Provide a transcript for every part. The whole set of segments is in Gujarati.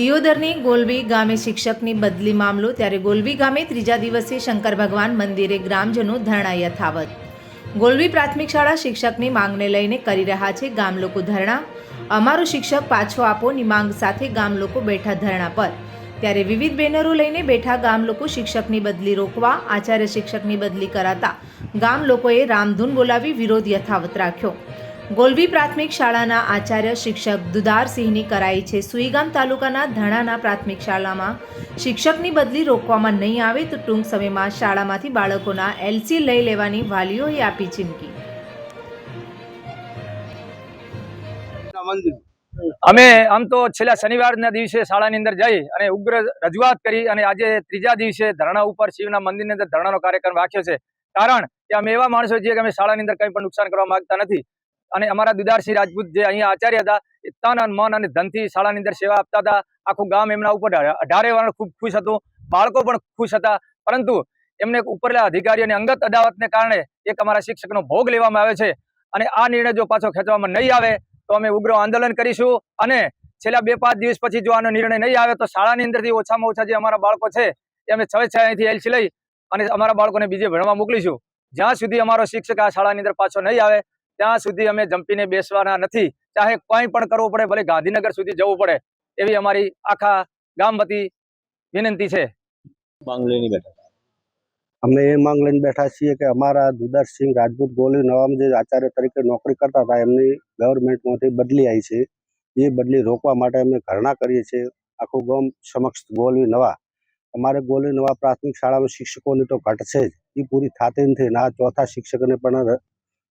દિયોદરની ગોલવી ગામે શિક્ષકની બદલી મામલો ત્યારે ગોલવી ગામે ત્રીજા દિવસે શંકર ભગવાન મંદિરે ગ્રામજનો ધરણા યથાવત. ગોલવી પ્રાથમિક શાળા શિક્ષકની માંગને લઈને કરી રહ્યા છે ગામ લોકો ધરણા. અમારો શિક્ષક પાછો આપોની માંગ સાથે ગામ લોકો બેઠા ધરણા પર. ત્યારે વિવિધ બેનરો લઈને બેઠા ગામ લોકો શિક્ષકની બદલી રોકવા, આચાર્ય શિક્ષકની બદલી કરાતા ગામ લોકોએ રામધૂન બોલાવી વિરોધ યથાવત રાખ્યો. ગોલવી પ્રાથમિક શાળાના આચાર્ય શિક્ષક દુધારસિંહની કરાઈ છે. સુઈગામ તાલુકાના ધણાના પ્રાથમિક શાળામાં શિક્ષકની બદલી રોકવામાં નહીં આવે તો ટૂંક સમયમાં શાળામાંથી બાળકોના એલસી લઈ લેવાની વાલીઓએ આપી ચીમકી. અમે આમ તો છેલ્લા શનિવારના દિવસે શાળાની અંદર જઈ અને ઉગ્ર રજૂઆત કરી અને આજે ત્રીજા દિવસે ધરણા ઉપર શિવના મંદિરની અંદર ધરણાનો કાર્યક્રમ રાખ્યો છે. કારણ કે અમે એવા માણસો છીએ કે અમે શાળાની અંદર કંઈ પણ નુકસાન કરવા માંગતા નથી. અને અમારા દુદારસિંહ રાજપૂત જે અહીંયા આચાર્ય હતા એ તન અને મન અને ધનથી શાળાની અંદર સેવા આપતા હતા. આખું ગામ એમના ઉપર અઢારે વાર ખૂબ ખુશ હતું. બાળકો પણ ખુશ હતા. પરંતુ એમને ઉપરલા અધિકારીઓની અંગત અદાવતને કારણે એક અમારા શિક્ષકનો ભોગ લેવામાં આવે છે. અને આ નિર્ણય જો પાછો ખેંચવામાં નહીં આવે, તો અમે ઉગ્ર આંદોલન કરીશું. અને છેલ્લા બે પાંચ દિવસ પછી જો આનો નિર્ણય નહીં આવે, તો શાળાની અંદરથી ઓછામાં ઓછા જે અમારા બાળકો છે, એ અમે છ છ અહીંથી એલસી લઈ અને અમારા બાળકોને બીજે ભણવા મોકલીશું. જ્યાં સુધી અમારો શિક્ષક આ શાળાની અંદર પાછો નહીં આવે ત્યાં સુધી અમે જંપીને બેસવાના નથી. ચાહે કંઈ પણ કરવું પડે ભલે ગાંધીનગર સુધી જવું પડે એવી અમારી આખા ગામ વતી વિનંતી છે. બેઠા અમે એ માંગ લઈને બેઠા છીએ કે અમારા દુદારસિંહ રાજપૂત ગોલી નવામાં જે આચાર્ય તરીકે નોકરી કરતા હતા એમની ગવર્મેન્ટમાંથી બદલી આવી છે. એ બદલી રોકવા માટે અમે ધરણા કરીએ છીએ. આખું ગામ સમક્ષ ગોલવી નવા. અમારે ગોલી નવા પ્રાથમિક શાળામાં શિક્ષકોની તો ઘટ છે જ. એ પૂરી થાતી નથી. ના ચોથા શિક્ષકને પણ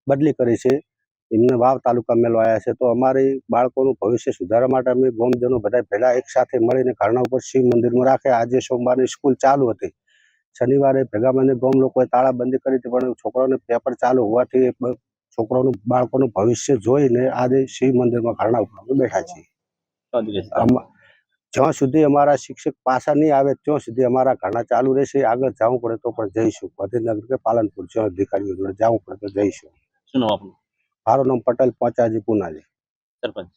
બદલી કરી છે. એમને વાવ તાલુકા મેળવાયા છે. તો અમારી બાળકોનું ભવિષ્ય સુધારવા માટે અમે ગોમજનો બધા ભેગા એક સાથે મળીને ઘરના ઉપર શિવ મંદિરમાં રાખે. આજે સોમવારની સ્કૂલ ચાલુ હતી. શનિવારે ભેગા મને ગોમ લોકોએ તાળાબંધી કરી હતી, પણ છોકરાઓને પેપર ચાલુ હોવાથી છોકરાઓનું, બાળકોનું ભવિષ્ય જોઈને આજે શિવ મંદિરમાં ઘરના ઉપર બેઠા છીએ. જ્યાં સુધી અમારા શિક્ષક પાછા નહીં આવે, ત્યાં સુધી અમારા ઘરના ચાલુ રહેશે. આગળ જવું પડે તો પણ જઈશું. ગાંધીનગર કે પાલનપુર જ્યાં અધિકારીઓ જોડે જવું પડે તો જઈશું. શું નામ આપનું? મારું નામ પટેલ પોચાજી પુનાજી સરપંચ.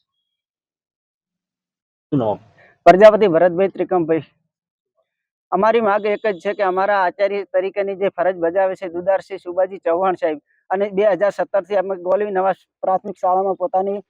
શું નામ પ્રજાપતિ ભરતભાઈ ત્રિકમભાઈ. અમારી માંગ એક જ છે કે અમારા આચાર્ય તરીકેની જે ફરજ બજાવે છે દુદારસિંહ સુબાજી ચૌહાણ સાહેબ અને બે હજાર સત્તરથી અમે ગોલવી નવા પ્રાથમિક શાળામાં પોતાની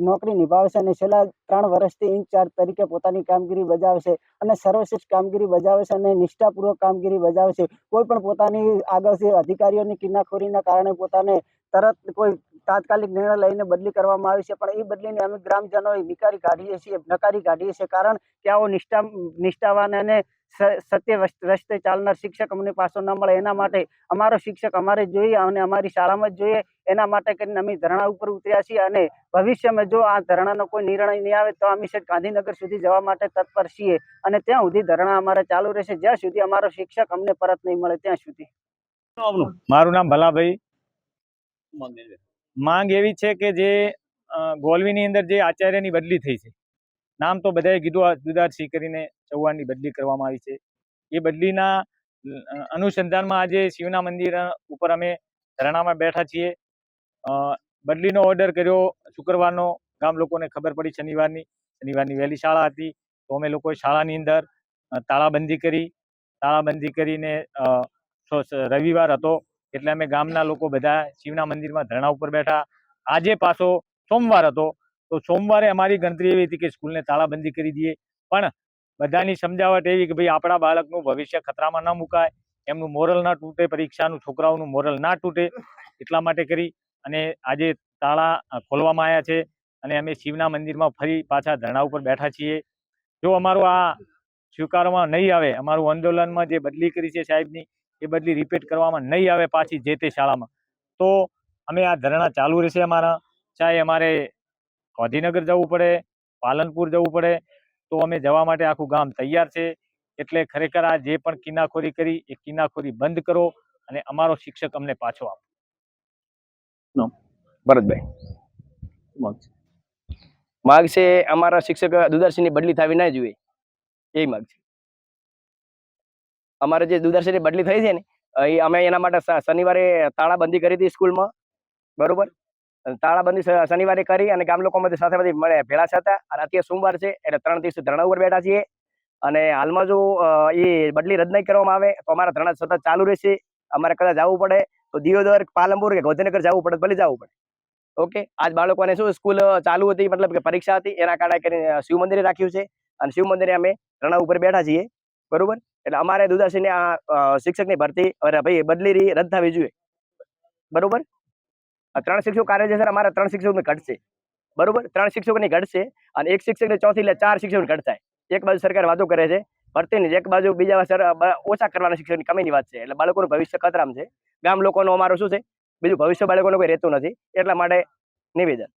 નોકરી નિભાવે છે અને છેલ્લા ત્રણ વર્ષથી ઇન્ચાર્જ તરીકે પોતાની કામગીરી બજાવે છે અને સર્વશ્રેષ્ઠ કામગીરી બજાવે છે અને નિષ્ઠાપૂર્વક કામગીરી બજાવે છે કોઈ પણ પોતાની આગળથી અધિકારીઓની કિન્નાખોરીના કારણે પોતાને તરત કોઈ તાત્કાલિક નિર્ણય લઈને બદલી કરવામાં આવી છે. પણ એ બદલીને અમે ગ્રામજનોએ નિકારી કાઢીએ છીએ, નકારી કાઢીએ છીએ. કારણ કે આવો નિષ્ઠા, નિષ્ઠાવાન અને સત્ય રસ્તે ચાલનાર શિક્ષક અમને પાછો ન મળે. એના માટે અમારો શિક્ષક અમારે જોઈએ અને અમારી શાળામાં જ જોઈએ. એના માટે કરીને અમે ધરણા ઉપર ઉતર્યા છીએ અને ભવિષ્યમાં જો આ ધરણાનો કોઈ નિર્ણય નહીં આવે તો અમે છેક ગાંધીનગર સુધી જવા માટે તત્પર છીએ અને ત્યાં સુધી ધરણા અમારે ચાલુ રહેશે. જ્યાં સુધી અમારો શિક્ષક અમને પરત નહીં મળે ત્યાં સુધી. મારું નામ ભલાભાઈ. માંગ એવી છે કે જે ગોલવીની અંદર જે આચાર્યની બદલી થઈ છે. નામ તો બધાએ કીધું આ દુદારસિંહ કરીને ચૌહાણની બદલી કરવામાં આવી છે. એ બદલીના અનુસંધાનમાં આજે શિવના મંદિર ઉપર અમે ધરણામાં બેઠા છીએ. બદલીનો ઓર્ડર કર્યો શુક્રવારનો. ગામ લોકોને ખબર પડી શનિવારની. શનિવારની વહેલી શાળા હતી. તો અમે લોકોએ શાળાની અંદર તાળાબંધી કરી. તાળાબંધી કરીને રવિવાર હતો. એટલે અમે ગામના લોકો બધા શિવના મંદિરમાં ધરણા ઉપર બેઠા. આજે પાછો સોમવાર હતો. તો સોમવારે અમારી ગણતરી એવી હતી કે સ્કૂલને તાળાબંધી કરી દઈએ. પણ બધાની સમજાવટ એવી કે ભાઈ આપણા બાળકનું ભવિષ્ય ખતરામાં ન મુકાય, એમનું મોરલ ના તૂટે, પરીક્ષાનું છોકરાઓનું મોરલ ના તૂટે, એટલા માટે કરી અને આજે તાળા ખોલવામાં આવ્યા છે અને અમે શિવના મંદિરમાં ફરી પાછા ધરણા ઉપર બેઠા છીએ. જો અમારું આ સ્વીકારવામાં નહીં આવે, અમારું આંદોલનમાં જે બદલી કરી છે સાહેબની, એ બદલી રિપીટ કરવામાં નહીં આવે પાછી જે તે શાળામાં. તો અમે આ ધરણા ચાલુ રહેશે અમારા. ચાહે અમારે ગાંધીનગર જવું પડે, પાલનપુર જવું પડે તો અમે જવા માટે આખું ગામ તૈયાર છે. એટલે ખરેખર આ જે પણ કિનાખોરી કરી એ કિનાખોરી બંધ કરો અને અમારો શિક્ષક અમને પાછો આપો. ભરતભાઈ? માગ છે અમારા શિક્ષક દુદારસિંહની બદલી થવી ના જોઈએ. એ માગ છે અમારે જે દુદારસિંહની બદલી થઈ છે ને એ અમે એના માટે શનિવારે તાળાબંધી કરી હતી સ્કૂલમાં. બરોબર? તાળાબંધી શનિવારે કરી અને ગામ લોકો સાથે બધી મળે, ભેળા હતા અને અત્યારે સોમવાર છે, એટલે ત્રણ દિવસ ધરણા ઉપર બેઠા છીએ. અને હાલમાં જો એ બદલી રદ નહીં કરવામાં આવે, તો અમારા ધરણા સતત ચાલુ રહેશે. અમારે કદાચ જવું પડે, તો દિયોદર, પાલનપુર કે ગોધીનગર જવું પડે, ભલે જવું પડે. ઓકે? આજ બાળકોને શું સ્કૂલ ચાલુ હતી, મતલબ કે પરીક્ષા હતી, એના કારણે કરીને શિવ મંદિરે રાખ્યું છે. અને શિવ મંદિરે અમે રણા ઉપર બેઠા છીએ. બરોબર? એટલે અમારે દુદાસીને આ શિક્ષકની ભરતી, અરે ભાઈ, બદલી રહી, રદ થવી જોઈએ. બરોબર? ત્રણ શિક્ષકો કાર્ય છે સર અમારા ત્રણ શિક્ષકોને ઘટશે. બરોબર? ત્રણ શિક્ષકોની ઘટશે અને એક શિક્ષકને ચોથી એટલે ચાર શિક્ષકોને ઘટ એક બાજુ સરકાર વાતો કરે છે ભરતીની એક બાજુ બીજા સર ઓછા કરવાના શિક્ષકની કમીની વાત છે. એટલે બાળકોનું ભવિષ્ય ખતરામ છે. ગામ લોકોનું અમારું શું છે? બીજું ભવિષ્ય બાળકોનું કોઈ રહેતું નથી. એટલા માટે નિવેદન.